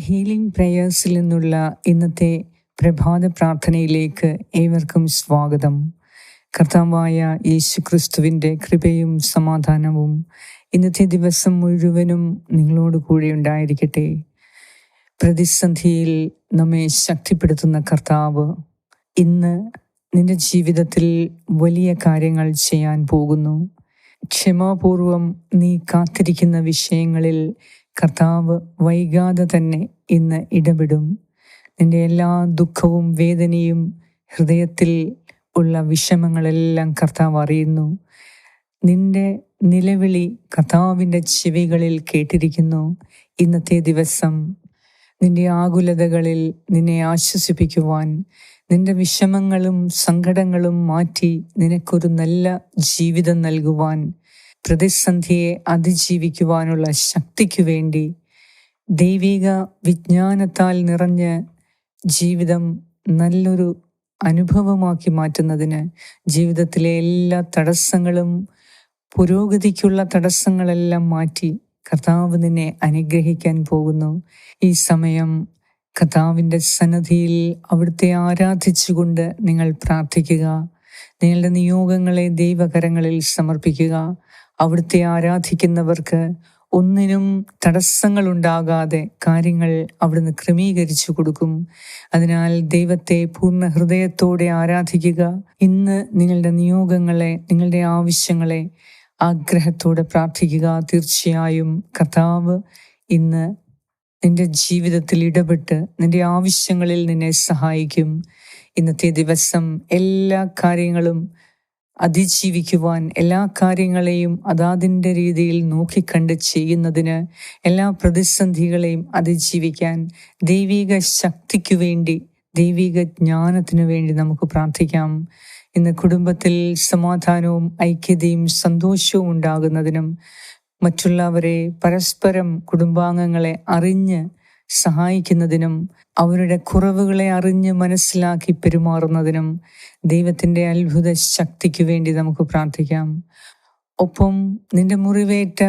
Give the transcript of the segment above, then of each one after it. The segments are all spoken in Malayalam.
ഹീലിംഗ് പ്രേയേഴ്സിൽ നിന്നുള്ള ഇന്നത്തെ പ്രഭാത പ്രാർത്ഥനയിലേക്ക് ഏവർക്കും സ്വാഗതം. കർത്താവായ യേശു ക്രിസ്തുവിന്റെ കൃപയും സമാധാനവും ഇന്നത്തെ ദിവസം മുഴുവനും നിങ്ങളോട് കൂടെ ഉണ്ടായിരിക്കട്ടെ. പ്രതിസന്ധിയിൽ നമ്മെ ശക്തിപ്പെടുത്തുന്ന കർത്താവ് ഇന്ന് നിന്റെ ജീവിതത്തിൽ വലിയ കാര്യങ്ങൾ ചെയ്യാൻ പോകുന്നു. ക്ഷമാപൂർവം നീ കാത്തിരിക്കുന്ന വിഷയങ്ങളിൽ കർത്താവ് വൈകാതെ തന്നെ ഇന്ന് ഇടപെടും. നിന്റെ എല്ലാ ദുഃഖവും വേദനയും ഹൃദയത്തിൽ ഉള്ള വിഷമങ്ങളെല്ലാം കർത്താവ് അറിയുന്നു. നിന്റെ നിലവിളി കർത്താവിന്റെ ചെവികളിൽ കേട്ടിരിക്കുന്നു. ഇന്നത്തെ ദിവസം നിന്റെ ആകുലതകളിൽ നിന്നെ ആശ്വസിപ്പിക്കുവാൻ നിന്റെ വിഷമങ്ങളും സങ്കടങ്ങളും മാറ്റി നിനക്കൊരു നല്ല ജീവിതം നൽകുവാൻ പ്രതിസന്ധിയെ അതിജീവിക്കുവാനുള്ള ശക്തിക്കു വേണ്ടി ദൈവിക വിജ്ഞാനത്താൽ നിറഞ്ഞ് ജീവിതം നല്ലൊരു അനുഭവമാക്കി മാറ്റുന്നതിന് ജീവിതത്തിലെ എല്ലാ തടസ്സങ്ങളും പുരോഗതിക്കുള്ള തടസ്സങ്ങളെല്ലാം മാറ്റി കർത്താവ് നിന്നെ അനുഗ്രഹിക്കാൻ പോകുന്നു. ഈ സമയം കർത്താവിന്റെ സന്നദ്ധിയിൽ അവിടുത്തെ ആരാധിച്ചുകൊണ്ട് നിങ്ങൾ പ്രാർത്ഥിക്കുക. നിങ്ങളുടെ നിയോഗങ്ങളെ ദൈവകരങ്ങളിൽ സമർപ്പിക്കുക. അവിടുത്തെ ആരാധിക്കുന്നവർക്ക് ഒന്നിനും തടസ്സങ്ങളുണ്ടാകാതെ കാര്യങ്ങൾ അവിടുന്ന് ക്രമീകരിച്ചു കൊടുക്കും. അതിനാൽ ദൈവത്തെ പൂർണ ഹൃദയത്തോടെ ആരാധിക്കുക. ഇന്ന് നിങ്ങളുടെ നിയോഗങ്ങളെ നിങ്ങളുടെ ആവശ്യങ്ങളെ ആഗ്രഹത്തോടെ പ്രാർത്ഥിക്കുക. തീർച്ചയായും കർത്താവ് ഇന്ന് നിന്റെ ജീവിതത്തിൽ ഇടപെട്ട് നിന്റെ ആവശ്യങ്ങളിൽ നിന്നെ സഹായിക്കും. ഇന്നത്തെ ദിവസം എല്ലാ കാര്യങ്ങളും അതിജീവിക്കുവാൻ എല്ലാ കാര്യങ്ങളെയും അതാതിന്റെ രീതിയിൽ നോക്കിക്കണ്ട് ചെയ്യുന്നതിന് എല്ലാ പ്രതിസന്ധികളെയും അതിജീവിക്കാൻ ദൈവിക ശക്തിക്കു വേണ്ടി ദൈവിക ജ്ഞാനത്തിനു വേണ്ടി നമുക്ക് പ്രാർത്ഥിക്കാം. ഇന്ന് കുടുംബത്തിൽ സമാധാനവും ഐക്യതയും സന്തോഷവും ഉണ്ടാകുന്നതിനും മറ്റുള്ളവരെ പരസ്പരം കുടുംബാംഗങ്ങളെ അറിഞ്ഞ് സഹായിക്കുന്നതിനും അവരുടെ കുറവുകളെ അറിഞ്ഞ് മനസ്സിലാക്കി പെരുമാറുന്നതിനും ദൈവത്തിന്റെ അത്ഭുത ശക്തിക്ക് വേണ്ടി നമുക്ക് പ്രാർത്ഥിക്കാം. ഒപ്പം നിന്റെ മുറിവേറ്റ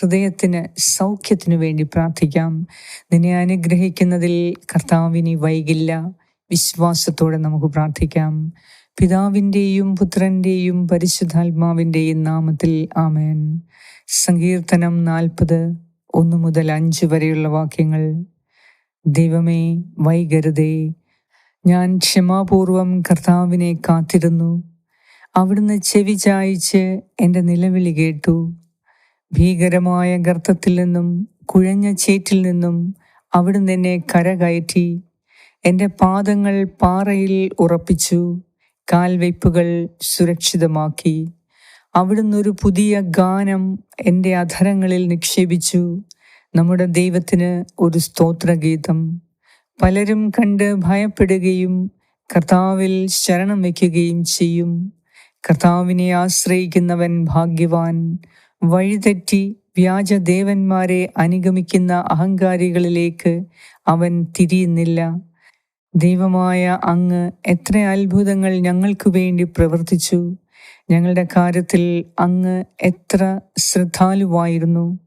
ഹൃദയത്തിന് സൗഖ്യത്തിനു വേണ്ടി പ്രാർത്ഥിക്കാം. നിന്നെ അനുഗ്രഹിക്കുന്നതിൽ കർത്താവിനി വൈകില്ല. വിശ്വാസത്തോടെ നമുക്ക് പ്രാർത്ഥിക്കാം. പിതാവിന്റെയും പുത്രന്റെയും പരിശുദ്ധാത്മാവിന്റെയും നാമത്തിൽ ആമേൻ. സങ്കീർത്തനം നാൽപ്പത് ഒന്ന് മുതൽ അഞ്ച് വരെയുള്ള വാക്യങ്ങൾ. ദൈവമേ വൈകരുതേ. ഞാൻ ക്ഷമാപൂർവം കർത്താവിനെ കാത്തിരുന്നു. അവിടുന്ന് ചെവി ചായ്ച്ച് എന്റെ നിലവിളി കേട്ടു. ഭീകരമായ ഗർത്തത്തിൽ നിന്നും കുഴഞ്ഞ ചേറ്റിൽ നിന്നും അവിടുന്ന് എന്നെ കരകയറ്റി എന്റെ പാദങ്ങൾ പാറയിൽ ഉറപ്പിച്ചു കാൽവയ്പ്പുകൾ സുരക്ഷിതമാക്കി. അവിടുന്ന് ഒരു പുതിയ ഗാനം എന്റെ അധരങ്ങളിൽ നിക്ഷേപിച്ചു. നമ്മുടെ ദൈവത്തിന് ഒരു സ്തോത്രഗീതം. പലരും കണ്ട് ഭയപ്പെടുകയും കർത്താവിൽ ശരണം വയ്ക്കുകയും ചെയ്യും. കർത്താവിനെ ആശ്രയിക്കുന്നവൻ ഭാഗ്യവാൻ. വഴിതെറ്റി വ്യാജ ദേവന്മാരെ അനുഗമിക്കുന്ന അഹങ്കാരികളിലേക്ക് അവൻ തിരിയുന്നില്ല. ദൈവമായ അങ്ങ് എത്ര അത്ഭുതങ്ങൾ ഞങ്ങൾക്കു വേണ്ടി പ്രവർത്തിച്ചു. ഞങ്ങളുടെ കാര്യത്തിൽ അങ്ങ് എത്ര ശ്രദ്ധാലുവായിരുന്നു.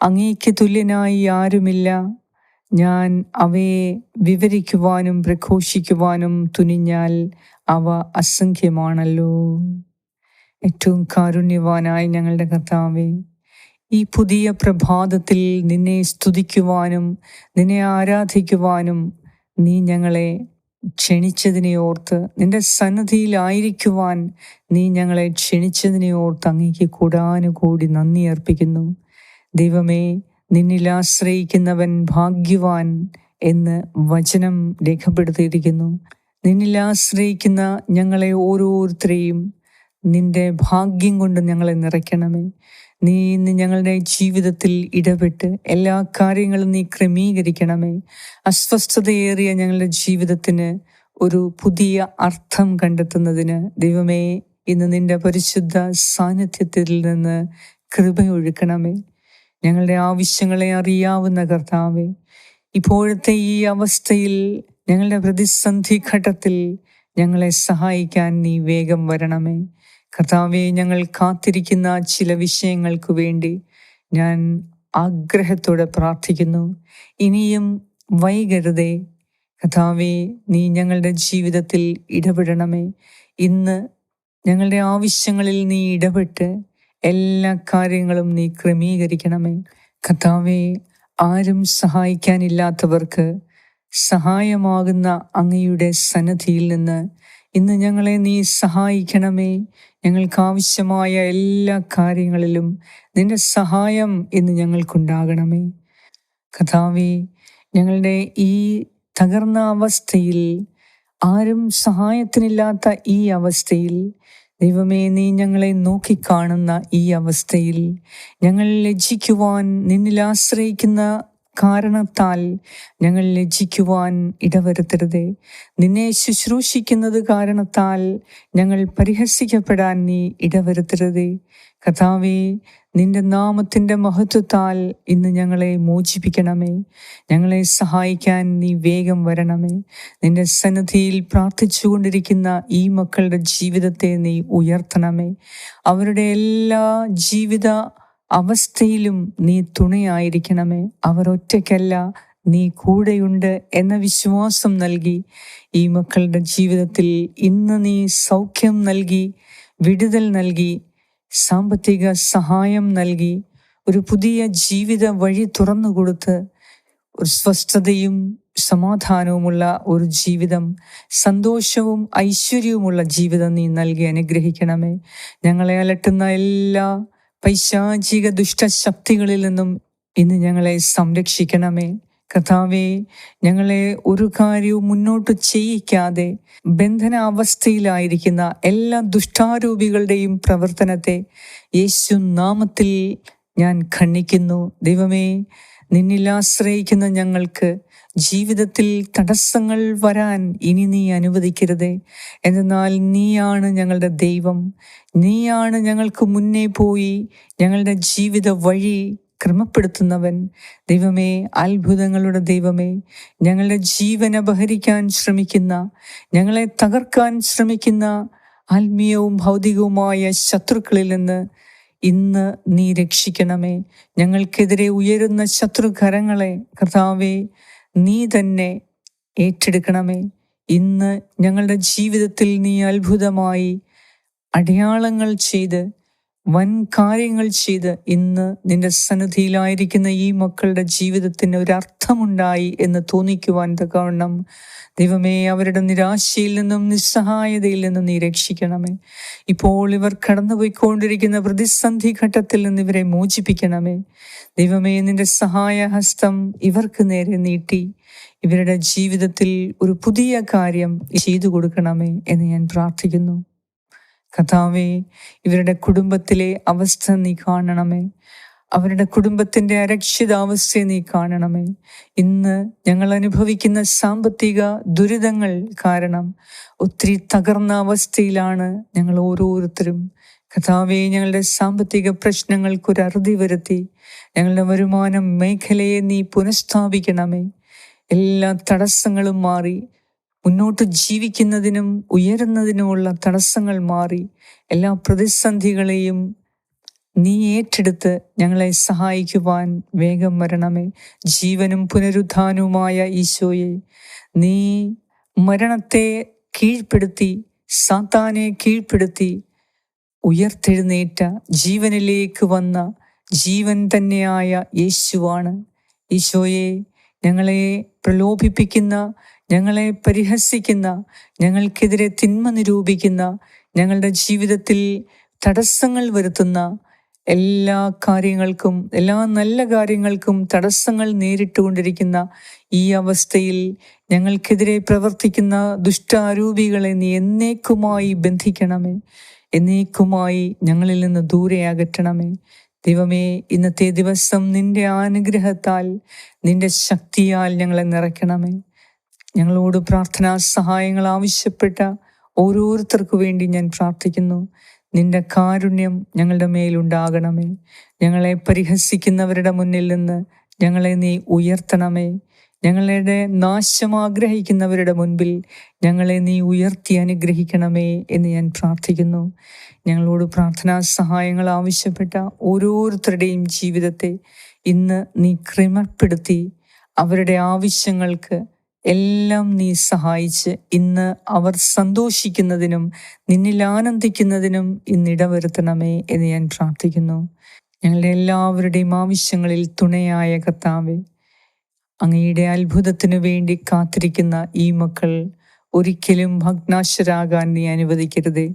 അങ്ങേക്ക് തുല്യനായി ആരുമില്ല. ഞാൻ അവയെ വിവരിക്കുവാനും പ്രഘോഷിക്കുവാനും തുനിഞ്ഞാൽ അവ അസംഖ്യമാണല്ലോ. ഏറ്റവും കാരുണ്യവാനായ ഞങ്ങളുടെ കർത്താവെ ഈ പുതിയ പ്രഭാതത്തിൽ നിന്നെ സ്തുതിക്കുവാനും നിന്നെ ആരാധിക്കുവാനും നീ ഞങ്ങളെ ക്ഷണിച്ചതിനെ ഓർത്ത് നിന്റെ സന്നദ്ധിയിലായിരിക്കുവാൻ നീ ഞങ്ങളെ ക്ഷണിച്ചതിനെ ഓർത്ത് അങ്ങേക്ക് കൂടാനുകൂടി നന്ദി അർപ്പിക്കുന്നു. ദൈവമേ നിന്നിൽ ആശ്രയിക്കുന്നവൻ ഭാഗ്യവാൻ എന്ന് വചനം രേഖപ്പെടുത്തിയിരിക്കുന്നു. നിന്നിൽ ആശ്രയിക്കുന്ന ഞങ്ങളെ ഓരോരുത്തരെയും നിന്റെ ഭാഗ്യം കൊണ്ട് ഞങ്ങളെ നിറയ്ക്കണമേ. നീ ഇന്ന് ഞങ്ങളുടെ ജീവിതത്തിൽ ഇടപെട്ട് എല്ലാ കാര്യങ്ങളും നീ ക്രമീകരിക്കണമേ. അസ്വസ്ഥതയേറിയ ഞങ്ങളുടെ ജീവിതത്തിന് ഒരു പുതിയ അർത്ഥം കണ്ടെത്തുന്നതിന് ദൈവമേ ഇന്ന് നിന്റെ പരിശുദ്ധ സാന്നിധ്യത്തിൽ നിന്ന് കൃപയൊഴുക്കണമേ. ഞങ്ങളുടെ ആവശ്യങ്ങളെ അറിയാവുന്ന കർത്താവെ ഇപ്പോഴത്തെ ഈ അവസ്ഥയിൽ ഞങ്ങളുടെ പ്രതിസന്ധി ഘട്ടത്തിൽ ഞങ്ങളെ സഹായിക്കാൻ നീ വേഗം വരണമേ. കർത്താവെ ഞങ്ങൾ കാത്തിരിക്കുന്ന ചില വിഷയങ്ങൾക്ക് വേണ്ടി ഞാൻ ആഗ്രഹത്തോടെ പ്രാർത്ഥിക്കുന്നു. ഇനിയും വൈകരുതേ. കഥാവെ നീ ഞങ്ങളുടെ ജീവിതത്തിൽ ഇടപെടണമേ. ഇന്ന് ഞങ്ങളുടെ ആവശ്യങ്ങളിൽ നീ ഇടപെട്ട് എല്ലാ കാര്യങ്ങളും നീ ക്രമീകരിക്കണമേ. കഥാവേ ആരും സഹായിക്കാനില്ലാത്തവർക്ക് സഹായമാകുന്ന അങ്ങയുടെ സന്നദ്ധിയിൽ നിന്ന് ഇന്ന് ഞങ്ങളെ നീ സഹായിക്കണമേ. ഞങ്ങൾക്ക് ആവശ്യമായ എല്ലാ കാര്യങ്ങളിലും നിന്റെ സഹായം ഇന്ന് ഞങ്ങൾക്കുണ്ടാകണമേ. കഥാവി ഞങ്ങളുടെ ഈ തകർന്ന അവസ്ഥയിൽ ആരും സഹായത്തിനില്ലാത്ത ഈ അവസ്ഥയിൽ ദൈവമേ നീ ഞങ്ങളെ നോക്കിക്കാണുന്ന ഈ അവസ്ഥയിൽ ഞങ്ങൾ ലജ്ജിക്കുവാൻ നിന്നിൽ ആശ്രയിക്കുന്ന കാരണത്താൽ ഞങ്ങൾ ലജ്ജിക്കുവാൻ ഇടവരുത്തരുതേ. നിന്നെ ശുശ്രൂഷിക്കുന്നത് കാരണത്താൽ ഞങ്ങൾ പരിഹസിക്കപ്പെടാൻ നീ ഇടവരുത്തരുതേ. കഥാവേ നിന്റെ നാമത്തിന്റെ മഹത്വത്താൽ ഇന്ന് ഞങ്ങളെ മോചിപ്പിക്കണമേ. ഞങ്ങളെ സഹായിക്കാൻ നീ വേഗം വരണമേ. നിന്റെ സന്നദ്ധിയിൽ പ്രാർത്ഥിച്ചുകൊണ്ടിരിക്കുന്ന ഈ മക്കളുടെ ജീവിതത്തെ നീ ഉയർത്തണമേ. അവരുടെ എല്ലാ ജീവിത അവസ്ഥയിലും നീ തുണയായിരിക്കണമേ. അവർ ഒറ്റയ്ക്കല്ല നീ കൂടെയുണ്ട് എന്ന വിശ്വാസം നൽകി ഈ മക്കളുടെ ജീവിതത്തിൽ ഇന്ന് നീ സൗഖ്യം നൽകി വിടുതൽ നൽകി സാമ്പത്തിക സഹായം നൽകി ഒരു പുതിയ ജീവിത വഴി തുറന്നു കൊടുത്ത് ഒരു സ്വസ്ഥതയും സമാധാനവുമുള്ള ഒരു ജീവിതം സന്തോഷവും ഐശ്വര്യവുമുള്ള ജീവിതം നീ നൽകി അനുഗ്രഹിക്കണമേ. ഞങ്ങളെ അലട്ടുന്ന എല്ലാ പൈശാചിക ദുഷ്ടശക്തികളിൽ നിന്നും ഇന്ന് ഞങ്ങളെ സംരക്ഷിക്കണമേ. കഥാവെ ഞങ്ങളെ ഒരു കാര്യവും മുന്നോട്ട് ചെയ്യിക്കാതെ ബന്ധനാവസ്ഥയിലായിരിക്കുന്ന എല്ലാ ദുഷ്ടാരൂപികളുടെയും പ്രവർത്തനത്തെ യേശു നാമത്തിൽ ഞാൻ ഖണ്ഡിക്കുന്നു. ദൈവമേ നിന്നിൽ ആശ്രയിക്കുന്ന ഞങ്ങൾക്ക് ജീവിതത്തിൽ തടസ്സങ്ങൾ വരാൻ ഇനി നീ അനുവദിക്കരുതേ. എന്നാൽ നീയാണ് ഞങ്ങളുടെ ദൈവം. നീയാണ് ഞങ്ങൾക്ക് മുന്നേ പോയി ഞങ്ങളുടെ ജീവിത വഴി ക്രമപ്പെടുത്തുന്നവൻ. ദൈവമേ അത്ഭുതങ്ങളുടെ ദൈവമേ ഞങ്ങളുടെ ജീവൻ അപഹരിക്കാൻ ശ്രമിക്കുന്ന ഞങ്ങളെ തകർക്കാൻ ശ്രമിക്കുന്ന ആത്മീയവും ഭൗതികവുമായ ശത്രുക്കളിൽ നിന്ന് ഇന്ന് നീ രക്ഷിക്കണമേ. ഞങ്ങൾക്കെതിരെ ഉയരുന്ന ശത്രുകരങ്ങളെ കർത്താവേ നീ തന്നെ ഏറ്റെടുക്കണമേ. ഇന്ന് ഞങ്ങളുടെ ജീവിതത്തിൽ നീ അത്ഭുതമായി അടയാളങ്ങൾ ചെയ്ത് വൻ കാര്യങ്ങൾ ചെയ്ത് ഇന്ന് നിന്റെ സന്നിധിയിലായിരിക്കുന്ന ഈ മക്കളുടെ ജീവിതത്തിന് ഒരു അർത്ഥമുണ്ടായി എന്ന് തോന്നിക്കുവാൻ തക്കവണ്ണം ദൈവമേ അവരുടെ നിരാശയിൽ നിന്നും നിസ്സഹായതയിൽ നിന്നും നീ രക്ഷിക്കണമേ. ഇപ്പോൾ ഇവർ കടന്നുപോയിക്കൊണ്ടിരിക്കുന്ന പ്രതിസന്ധി ഘട്ടത്തിൽ നിന്ന് ഇവരെ മോചിപ്പിക്കണമേ. ദൈവമേ നിന്റെ സഹായഹസ്തം ഇവർക്ക് നേരെ നീട്ടി. ഇവരുടെ ജീവിതത്തിൽ ഒരു പുതിയ കാര്യം ചെയ്തു കൊടുക്കണമേ എന്ന് ഞാൻ പ്രാർത്ഥിക്കുന്നു. കഥാവേ ഇവരുടെ കുടുംബത്തിലെ അവസ്ഥ നീ കാണണമേ. അവരുടെ കുടുംബത്തിന്റെ അരക്ഷിതാവസ്ഥയെ നീ കാണണമേ. ഇന്ന് ഞങ്ങൾ അനുഭവിക്കുന്ന സാമ്പത്തിക ദുരിതങ്ങൾ കാരണം ഒത്തിരി തകർന്ന അവസ്ഥയിലാണ് ഞങ്ങൾ ഓരോരുത്തരും. കഥാവെ ഞങ്ങളുടെ സാമ്പത്തിക പ്രശ്നങ്ങൾക്കൊരു അറുതി വരുത്തി ഞങ്ങളുടെ വരുമാനം മേഖലയെ നീ പുനഃസ്ഥാപിക്കണമേ. എല്ലാ തടസ്സങ്ങളും മാറി മുന്നോട്ട് ജീവിക്കുന്നതിനും ഉയരുന്നതിനുമുള്ള തടസ്സങ്ങൾ മാറി എല്ലാ പ്രതിസന്ധികളെയും നീ ഏറ്റെടുത്ത് ഞങ്ങളെ സഹായിക്കുവാൻ വേഗം വരണമേ. ജീവനും പുനരുദ്ധാനവുമായ ഈശോയെ നീ മരണത്തെ കീഴ്പ്പെടുത്തി സാത്താനെ കീഴ്പ്പെടുത്തി ഉയർത്തെഴുന്നേറ്റ ജീവനിലേക്ക് വന്ന ജീവൻ തന്നെയായ യേശുവാണ്. ഈശോയെ ഞങ്ങളെ പ്രലോഭിപ്പിക്കുന്ന ഞങ്ങളെ പരിഹസിക്കുന്ന ഞങ്ങൾക്കെതിരെ തിന്മ നിരൂപിക്കുന്ന ഞങ്ങളുടെ ജീവിതത്തിൽ തടസ്സങ്ങൾ വരുത്തുന്ന എല്ലാ കാര്യങ്ങൾക്കും എല്ലാ നല്ല കാര്യങ്ങൾക്കും തടസ്സങ്ങൾ നേരിട്ടുകൊണ്ടിരിക്കുന്ന ഈ അവസ്ഥയിൽ ഞങ്ങൾക്കെതിരെ പ്രവർത്തിക്കുന്ന ദുഷ്ടാരൂപികളെ നീ എന്നേക്കുമായി ബന്ധിക്കണമേ. എന്നേക്കുമായി ഞങ്ങളിൽ നിന്ന് ദൂരെ അകറ്റണമേ. ദൈവമേ ഇന്നത്തെ ദിവസം നിന്റെ അനുഗ്രഹത്താൽ നിന്റെ ശക്തിയാൽ ഞങ്ങളെ നിറയ്ക്കണമേ. ഞങ്ങളോട് പ്രാർത്ഥനാ സഹായങ്ങൾ ആവശ്യപ്പെട്ട ഓരോരുത്തർക്കു വേണ്ടി ഞാൻ പ്രാർത്ഥിക്കുന്നു. നിന്റെ കാരുണ്യം ഞങ്ങളുടെ മേലുണ്ടാകണമേ ഞങ്ങളെ പരിഹസിക്കുന്നവരുടെ മുന്നിൽ നിന്ന് ഞങ്ങളെ നീ ഉയർത്തണമേ. ഞങ്ങളുടെ നാശം ആഗ്രഹിക്കുന്നവരുടെ മുൻപിൽ ഞങ്ങളെ നീ ഉയർത്തി അനുഗ്രഹിക്കണമേ എന്ന് ഞാൻ പ്രാർത്ഥിക്കുന്നു. ഞങ്ങളോട് പ്രാർത്ഥനാ സഹായങ്ങൾ ആവശ്യപ്പെട്ട ഓരോരുത്തരുടെയും ജീവിതത്തെ ഇന്ന് നീ ക്രമപ്പെടുത്തി അവരുടെ ആവശ്യങ്ങൾക്ക് എല്ലാം നീ സഹായിച്ച് ഇന്ന് അവർ സന്തോഷിക്കുന്നതിനും നിന്നിൽ ആനന്ദിക്കുന്നതിനും ഇന്ന് ഇടവരുത്തണമേ എന്ന് ഞാൻ പ്രാർത്ഥിക്കുന്നു. ഞങ്ങളുടെ എല്ലാവരുടെയും ആവശ്യങ്ങളിൽ തുണയായ കർത്താവെ അങ്ങയുടെ അത്ഭുതത്തിനു വേണ്ടി കാത്തിരിക്കുന്ന ഈ മക്കൾ ഒരിക്കലും ഭഗ്നാശരാകാൻ നീ അനുവദിക്കരുതേ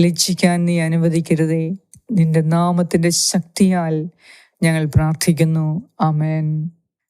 ലജ്ജിക്കാൻ നീ അനുവദിക്കരുതേ. നിന്റെ നാമത്തിന്റെ ശക്തിയാൽ ഞങ്ങൾ പ്രാർത്ഥിക്കുന്നു. ആമേൻ.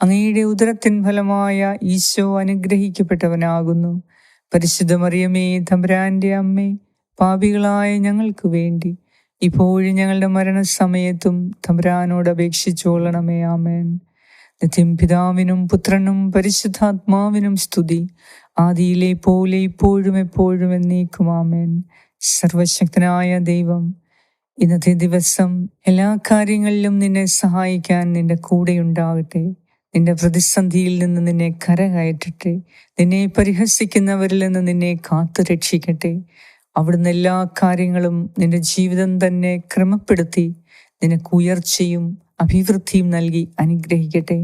അങ്ങയുടെ ഉദരത്തിൻ ഫലമായ ഈശോ അനുഗ്രഹിക്കപ്പെട്ടവനാകുന്നു. പരിശുദ്ധ മറിയമേ അമ്മേ പാപികളായ ഞങ്ങൾക്ക് വേണ്ടി. ഇപ്പോഴും ഞങ്ങളുടെ മരണസമയത്തും തമ്പരാനോട് അപേക്ഷിച്ചോളണമേ ആമേൻ. നിത്യം പിതാവിനും പുത്രനും പരിശുദ്ധാത്മാവിനും സ്തുതി. ആദിയിലെ പോലെ ഇപ്പോഴും എപ്പോഴും എന്നേക്കും ആമേൻ. സർവശക്തനായ ദൈവം ഇന്നത്തെ ദിവസം എല്ലാ കാര്യങ്ങളിലും നിന്നെ സഹായിക്കാൻ നിന്റെ കൂടെ ഉണ്ടാകട്ടെ നിന്റെ പ്രതിസന്ധിയിൽ നിന്ന് നിന്നെ കരകയറ്റട്ടെ. നിന്നെ പരിഹസിക്കുന്നവരിൽ നിന്ന് നിന്നെ കാത്തു രക്ഷിക്കട്ടെ. അവിടുന്ന് എല്ലാ കാര്യങ്ങളും നിന്റെ ജീവിതം തന്നെ ക്രമപ്പെടുത്തി നിനക്ക് ഉയർച്ചയും അഭിവൃദ്ധിയും നൽകി അനുഗ്രഹിക്കട്ടെ.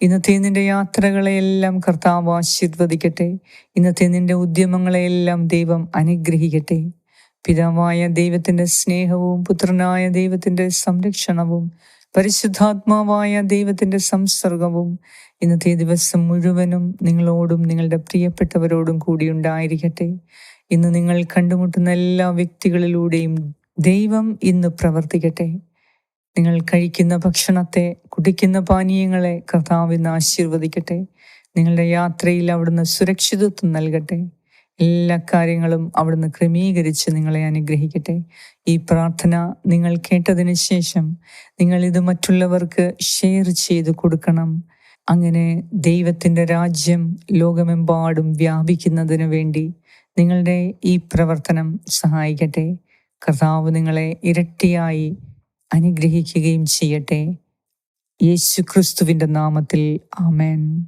ഇന്നത്തെ നിന്റെ യാത്രകളെയെല്ലാം കർത്താവ് ആശീർവദിക്കട്ടെ. ഇന്നത്തെ നിന്റെ ഉദ്യമങ്ങളെയെല്ലാം ദൈവം അനുഗ്രഹിക്കട്ടെ. പിതാവായ ദൈവത്തിന്റെ സ്നേഹവും പുത്രനായ ദൈവത്തിന്റെ സംരക്ഷണവും പരിശുദ്ധാത്മാവായ ദൈവത്തിന്റെ സംസർഗവും ഇന്നത്തെ ദിവസം മുഴുവനും നിങ്ങളോടും നിങ്ങളുടെ പ്രിയപ്പെട്ടവരോടും കൂടി ഉണ്ടായിരിക്കട്ടെ. ഇന്ന് നിങ്ങൾ കണ്ടുമുട്ടുന്ന എല്ലാ വ്യക്തികളിലൂടെയും ദൈവം ഇന്ന് പ്രവർത്തിക്കട്ടെ. നിങ്ങൾ കഴിക്കുന്ന ഭക്ഷണത്തെ കുടിക്കുന്ന പാനീയങ്ങളെ കർത്താവ് ഇന്ന് ആശീർവദിക്കട്ടെ. നിങ്ങളുടെ യാത്രയിൽ അവിടുന്ന് സുരക്ഷിതത്വം നൽകട്ടെ. എല്ലാ കാര്യങ്ങളും അവിടുന്ന് ക്രമീകരിച്ച് നിങ്ങളെ അനുഗ്രഹിക്കട്ടെ. ഈ പ്രാർത്ഥന നിങ്ങൾ കേട്ടതിന് ശേഷം നിങ്ങൾ ഇത് മറ്റുള്ളവർക്ക് ഷെയർ ചെയ്ത് കൊടുക്കണം. അങ്ങനെ ദൈവത്തിന്റെ രാജ്യം ലോകമെമ്പാടും വ്യാപിക്കുന്നതിന് വേണ്ടി നിങ്ങളുടെ ഈ പ്രവർത്തനം സഹായിക്കട്ടെ. കർത്താവ് നിങ്ങളെ ഇരട്ടിയായി അനുഗ്രഹിക്കുകയും ചെയ്യട്ടെ. യേശു ക്രിസ്തുവിന്റെ നാമത്തിൽ ആമേൻ.